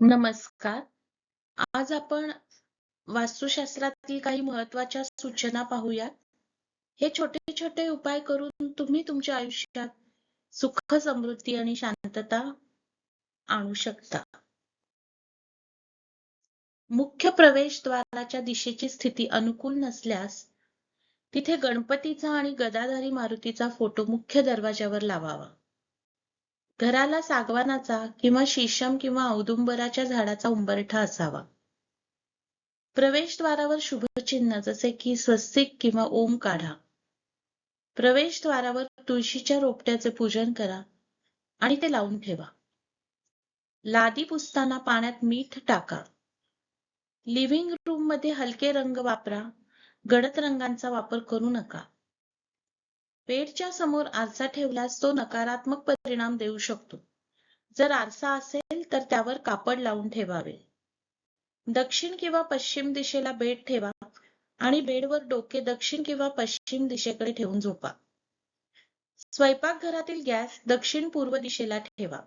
नमस्कार. आज आपण वास्तुशास्त्रातील काही महत्त्वाच्या सूचना पाहूया. हे छोटे-छोटे उपाय करून तुम्ही तुमच्या आयुष्यात सुख, समृद्धी आणि शांतता आणू शकता. मुख्य प्रवेशद्वाराच्या दिशेची स्थिती अनुकूल नसल्यास तिथे गणपतीचा आणि गदाधारी मारुतीचा फोटो मुख्य दरवाज्यावर लावावा. घराला सागवानाचा किंवा शीशम किंवा औदुंबराच्या झाडाचा उंबरठा असावा. प्रवेशद्वारावर शुभचिन्ह जसे की स्वस्तिक किंवा ओम काढा. प्रवेशद्वारावर तुळशीच्या रोपट्याचे पूजन करा आणि ते लावून ठेवा. लादी पुसताना पाण्यात मीठ टाका. लिव्हिंग रूममध्ये हलके रंग वापरा. गडद रंगांचा वापर करू नका. बेडच्या समोर आरसा ठेवल्यास तो नकारात्मक परिणाम देऊ शकतो. जर आरसा असेल तर त्यावर कापड लावून ठेवावे. दक्षिण किंवा पश्चिम दिशेला बेड ठेवा आणि बेडवर डोके दक्षिण किंवा पश्चिम दिशेकडे ठेवून झोपा. स्वयंपाकघरातील गॅस दक्षिण पूर्व दिशेला ठेवा.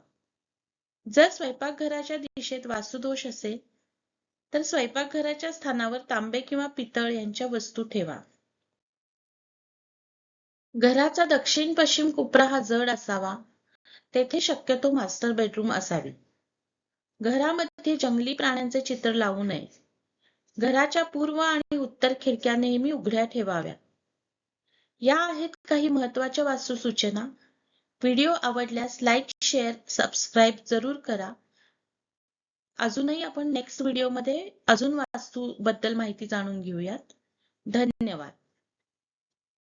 जर स्वयंपाकघराच्या दिशेत वास्तुदोष असेल तर स्वयंपाकघराच्या स्थानावर तांबे किंवा पितळ यांच्या वस्तू ठेवा. घराचा दक्षिण पश्चिम कोपरा हा जड असावा. तेथे शक्यतो मास्टर बेडरूम असावी. घरामध्ये जंगली प्राण्यांचे चित्र लावू नये. घराच्या पूर्व आणि उत्तर खिडक्या नेहमी उघड्या ठेवाव्या. या आहेत काही महत्त्वाच्या वास्तुसूचना व्हिडिओ आवडल्यास लाईक, शेअर, सबस्क्राईब जरूर करा. अजूनही आपण नेक्स्ट व्हिडिओमध्ये अजून वास्तू बद्दल माहिती जाणून घेऊयात. धन्यवाद.